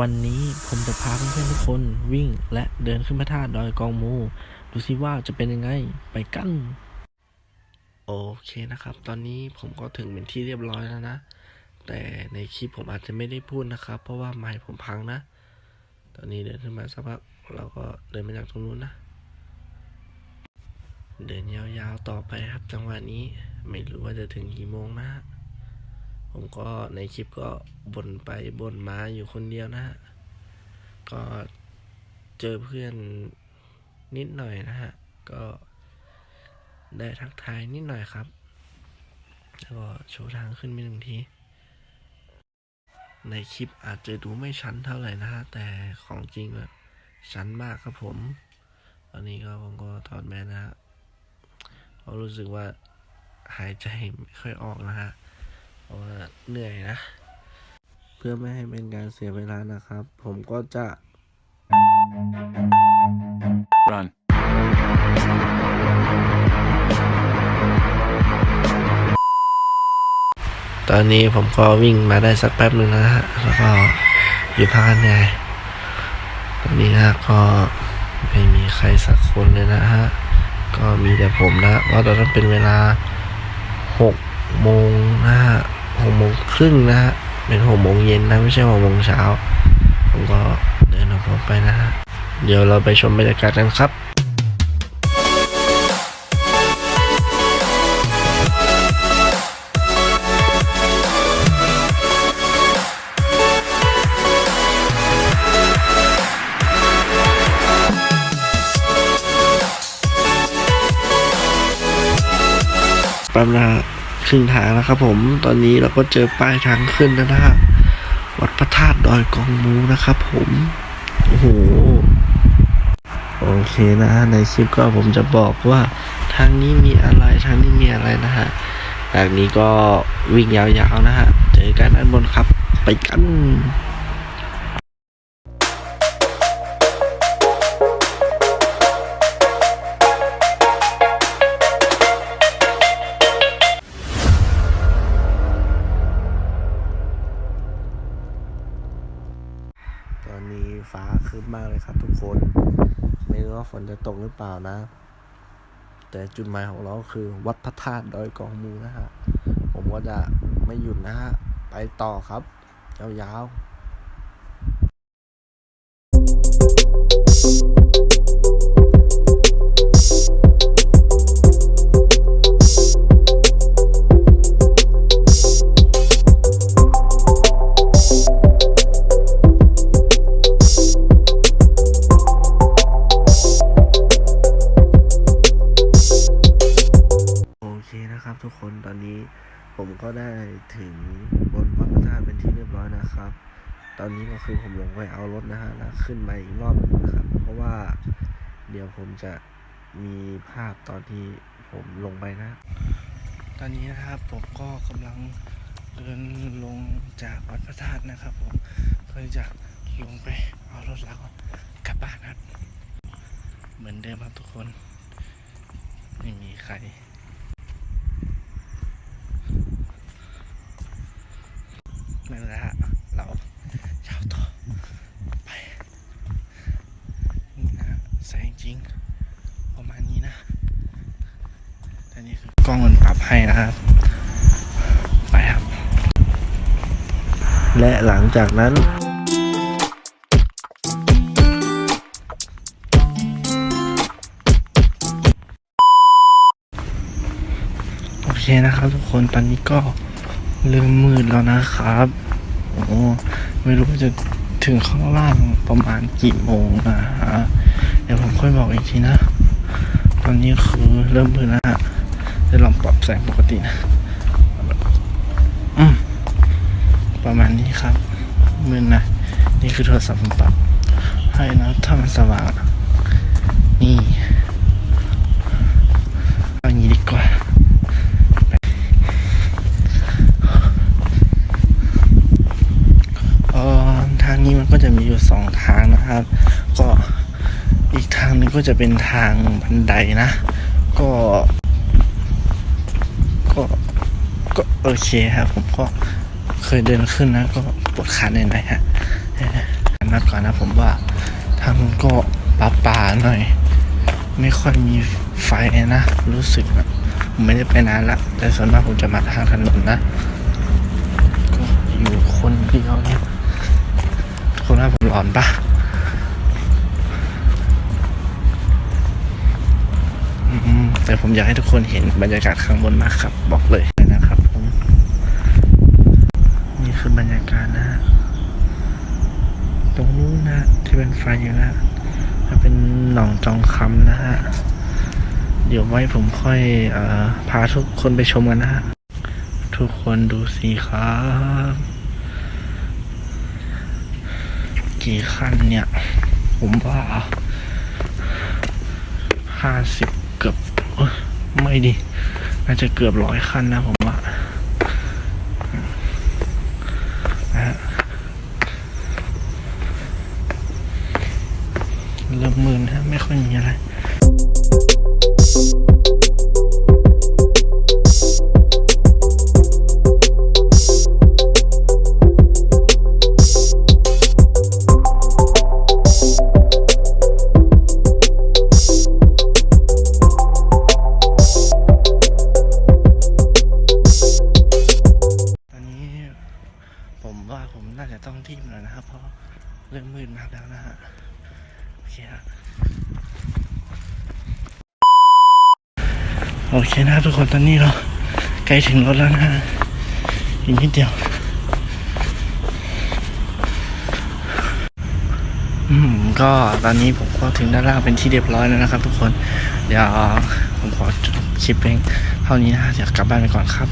วันนี้ผมจะพาเพื่อนๆทุกคนวิ่งและเดินขึ้นพระธาตุดอยกองมู ดูสิว่าจะเป็นยังไงไปกัน โอเคนะครับ ตอนนี้ผมก็ถึงเป็นที่เรียบร้อยแล้วนะ แต่ในคลิปผมอาจจะไม่ได้พูดนะครับ เพราะว่าไมค์ผมพังนะ ตอนนี้เดินขึ้นมาสักพักเราก็เดินมาจากตรงนู้นนะ เดินยาวๆต่อไปครับจังหวะนี้ไม่รู้ว่าจะถึงกี่โมงนะ ผมก็ในคลิปก็บ่นไปบ่นมาอยู่คนเดียวนะฮะ ก็เจอเพื่อนนิดหน่อยนะฮะ ก็ได้ทักทายนิดหน่อยครับ แล้วก็โชว์ทางขึ้นไปหนึ่งที ในคลิปอาจจะดูไม่ชันเท่าไหร่นะฮะ แต่ของจริงแบบชันมากครับผม ตอนนี้ก็ผมก็ถอดแมสนะฮะเพราะรู้สึกว่าหายใจไม่ค่อยออกนะฮะ ราะว่าเหนื่อยนะ เพื่อไม่ให้เป็นการเสียเวลานะครับ ผมก็จะ Run. ตอนนี้ผมก็วิ่งมาได้สักแป๊บหนึ่งแล้วนะฮะ แล้วก็อยู่พักกันเหนื่อยตอนนี้นะก็ไม่มีใครสักคนเลยนะฮะ ก็มีแต่ผมนะ ว่าตอนนั้นเป็นเวลาหกโมงนะฮะ หกโมงครึ่งนะฮะ เป็นหกโมงเย็นนะ ไม่ใช่หกโมงเช้า ผมก็เดินออกไปนะฮะ เดี๋ยวเราไปชมบรรยากาศกันครับประมาณ ครึ่งทางแล้วครับผมตอนนี้เราก็เจอป้ายทางขึ้นแล้วนะฮะวัดพระธาตุดอยกองมูนะครับผมโอ้โหโอเคนะในคลิปก็ผมจะบอกว่าทางนี้มีอะไรทางนี้มีอะไรนะฮะจากนี้ก็วิ่งยาวๆนะฮะเจอกันด้านบนครับไปกัน ตอนนี้ฟ้าคืบมากเลยครับทุกคน ไม่รู้ว่าฝนจะตกหรือเปล่านะ แต่จุดหมายของเราคือวัดพระธาตุดอยกองมูนะฮะ ผมก็จะไม่หยุดนะฮะ ไปต่อครับยาวๆ นะครับ ทุกคนตอนนี้ผมก็ได้ถึงบนวัดพระธาตุเป็นที่เรียบร้อยนะครับ ตอนนี้ก็คือผมลงไปเอารถนะฮะแล้วขึ้นมาอีกรอบหนึงนะครับ เพราะว่าเดี๋ยวผมจะมีภาพตอนที่ผมลงไปนะ ตอนนี้นะครับผมก็กำลังเดินลงจากวัดพระธาตุนะครับผมเพื่อจะลงไปเอารถแล้วก็กลับบ้านครับ เหมือนเดิมครับทุกคน ไม่มีใคร ไม่เป็นไรฮะ เราเช้าต่อ ไป นี่นะฮะแสง จริง ประมาณนี้นะแต่นี่คือกล้องมันปรับให้นะครับ ไปครับ และหลังจากนั้นโอเคนะครับทุกคนตอนนี้ก็เริ่มมืดแล้วนะครับโอ้ไม่รู้จะถึงข้างล่างประมาณกี่โมงนะฮะ ค่อยบอกอีกทีนะ ตอนนี้คือเริ่มมืดแล้วฮะจะลองปรับแสงปกตินะอืมประมาณนี้ครับมืดนะนี่คือโทรศัพท์ผมปรับ ให้นะถ้ามันสว่าง นี่เอางนี้ดีกว่าเออทางนี้มันก็จะมีอยู่สองทางนะครับ ก็ อีกทางนึงก็จะเป็นทางบันไดนะ ก็ ก็ก็โอเคครับ ผมก็เคยเดินขึ้นนะ ก็ปวดขาหน่อยๆฮะนัดก่อนนะผมว่าทางนู้นก็ป่าป่าหน่อย ไม่ค่อยมีไฟนะ รู้สึกนะผมไม่ได้ไปนานละ แต่ส่วนมากผมจะมาทางถนนนะ ก็อยู่คนเดียวเนี่ยคนว่าผมหลอนปะอืม แต่ผมอยากให้ทุกคนเห็นบรรยากาศข้างบนมากครับ บอกเลยนะครับผมนี่คือบรรยากาศนะฮะตรงนู้นนะ ที่เป็นไฟอยู่นะจะเป็นหนองจองคำนะฮะเดี๋ยวไว้ผมค่อยอพาทุกคนไปชมกันนะฮะทุกคนดูสิครับกี่ขั้นเนี่ย ผมว่าห้าสิบเกือบ ไม่ดี น่าจะเกือบร้อยขั้นนะผมว่านะฮะเริ่มมืนฮะ ไม่ค่อยมีอะไร ฮะโอเคนะทุกคนตอนนี้เราใกล้ถึงรถแล้วนะอีกนิดเดียว อืม ก็ตอนนี้ผมก็ถึงด้านล่างเป็นที่เรียบร้อยแล้วนะครับ ทุกคน เดี๋ยวผมขอคลิปเพียงเท่านี้นะเดี๋ยวกลับบ้านไปก่อนครับ